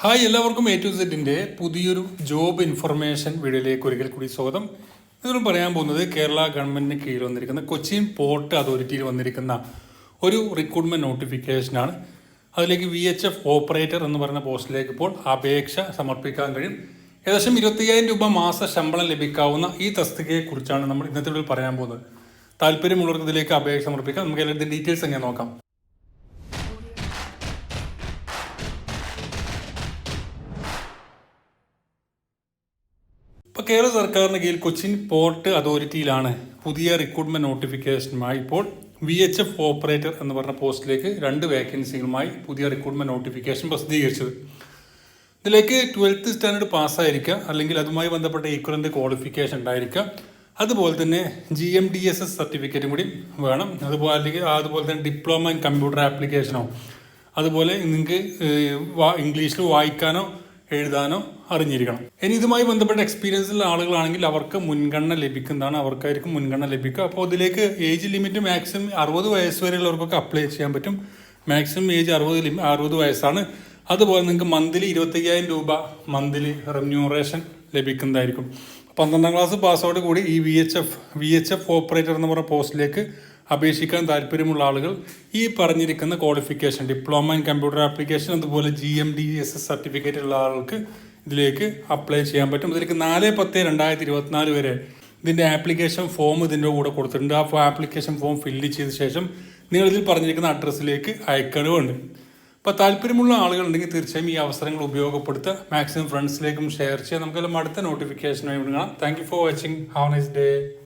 Hi എല്ലാവർക്കും A to സെറ്റിന്റെ പുതിയൊരു ജോബ് ഇൻഫർമേഷൻ വീഡിയോയിലേക്ക് ഒരിക്കൽ കൂടി സ്വാഗതം. ഇതിലും പറയാൻ പോകുന്നത് കേരള ഗവൺമെന്റിന് കീഴിൽ വന്നിരിക്കുന്ന കൊച്ചിൻ പോർട്ട് അതോറിറ്റിയിൽ വന്നിരിക്കുന്ന ഒരു റിക്രൂട്ട്മെന്റ് നോട്ടിഫിക്കേഷനാണ് അതിലേക്ക് വി എച്ച് എഫ് ഓപ്പറേറ്റർ എന്ന് പറയുന്ന പോസ്റ്റിലേക്ക് ഇപ്പോൾ അപേക്ഷ സമർപ്പിക്കാൻ കഴിയും. ഏകദേശം ഇരുപത്തയ്യായിരം രൂപ മാസ ശമ്പളം ലഭിക്കാവുന്ന ഈ തസ്തികയെക്കുറിച്ചാണ് നമ്മൾ ഇന്നത്തെ പറയാൻ പോകുന്നത്. താല്പര്യമുള്ളവർക്ക് ഇതിലേക്ക് അപേക്ഷ സമർപ്പിക്കാം. നമുക്ക് എല്ലാവരുടെ ഡീറ്റെയിൽസ് എങ്ങനെ നോക്കാം? ഇപ്പോൾ കേരള സർക്കാരിന് കീഴിൽ കൊച്ചിൻ പോർട്ട് അതോറിറ്റിയിലാണ് പുതിയ റിക്രൂട്ട്മെന്റ് നോട്ടിഫിക്കേഷനുമായി ഇപ്പോൾ വി എച്ച് എഫ് ഓപ്പറേറ്റർ എന്ന് പറഞ്ഞ പോസ്റ്റിലേക്ക് രണ്ട് വേക്കൻസികളുമായി പുതിയ റിക്രൂട്ട്മെന്റ് നോട്ടിഫിക്കേഷൻ പ്രസിദ്ധീകരിച്ചത്. ഇതിലേക്ക് ട്വൽത്ത് സ്റ്റാൻഡേർഡ് പാസ്സായിരിക്കുക അല്ലെങ്കിൽ അതുമായി ബന്ധപ്പെട്ട ഈക്വലന്റ് ക്വാളിഫിക്കേഷൻ ഉണ്ടായിരിക്കുക. അതുപോലെ തന്നെ G M D S S സർട്ടിഫിക്കറ്റും കൂടി വേണം. അതുപോലെ അല്ലെങ്കിൽ അതുപോലെ തന്നെ ഡിപ്ലോമ ഇൻ കമ്പ്യൂട്ടർ ആപ്ലിക്കേഷനോ അതുപോലെ നിങ്ങൾക്ക് ഇംഗ്ലീഷിൽ വായിക്കാനോ എഴുതാനോ അറിഞ്ഞിരിക്കണം. ഇനി ഇതുമായി ബന്ധപ്പെട്ട എക്സ്പീരിയൻസ് ഉള്ള ആളുകളാണെങ്കിൽ അവർക്ക് മുൻഗണന ലഭിക്കുന്നതാണ്. അവർക്കായിരിക്കും മുൻഗണന ലഭിക്കുക. അപ്പോൾ അതിലേക്ക് ഏജ് ലിമിറ്റ് മാക്സിമം അറുപത് വയസ്സ് വരെയുള്ളവർക്കൊക്കെ അപ്ലൈ ചെയ്യാൻ പറ്റും. മാക്സിമം ഏജ് അറുപത് ലിമി അറുപത് വയസ്സാണ്. അതുപോലെ നിങ്ങൾക്ക് മന്ത്ലി ഇരുപത്തയ്യായിരം രൂപ മന്ത്ലി റെമ്യൂറേഷൻ ലഭിക്കുന്നതായിരിക്കും. പന്ത്രണ്ടാം ക്ലാസ് പാസ്സോട് കൂടി ഈ V H F V H F operator എന്ന് പറഞ്ഞ പോസ്റ്റിലേക്ക് അപേക്ഷിക്കാൻ താല്പര്യമുള്ള ആളുകൾ ഈ പറഞ്ഞിരിക്കുന്ന qualification diploma in computer application അതുപോലെ G M D S S certificate ഉള്ള ആൾക്ക് ഇതിലേക്ക് അപ്ലൈ ചെയ്യാൻ പറ്റും. ഇതിലേക്ക് നാല് പത്ത് രണ്ടായിരത്തി ഇരുപത്തിനാല് വരെ ഇതിന്റെ ആപ്ലിക്കേഷൻ ഫോം ഇതിന്റെ കൂടെ കൊടുത്തിട്ടുണ്ട്. ആ ആപ്ലിക്കേഷൻ ഫോം ഫില്ല് ചെയ്ത ശേഷം നിങ്ങൾ ഇതിൽ പറഞ്ഞിരിക്കുന്ന അഡ്രസ്സിലേക്ക് അയക്കണമുണ്ട് അപ്പോൾ താല്പര്യമുള്ള ആളുകളുണ്ടെങ്കിൽ തീർച്ചയായും ഈ അവസരങ്ങൾ ഉപയോഗപ്പെടുത്തുക. മാക്സിമം ഫ്രണ്ട്സിലേക്കും ഷെയർ ചെയ്യുക. നമുക്കെല്ലാം അടുത്ത നോട്ടിഫിക്കേഷനായി വിടുക thank you for watching have nice day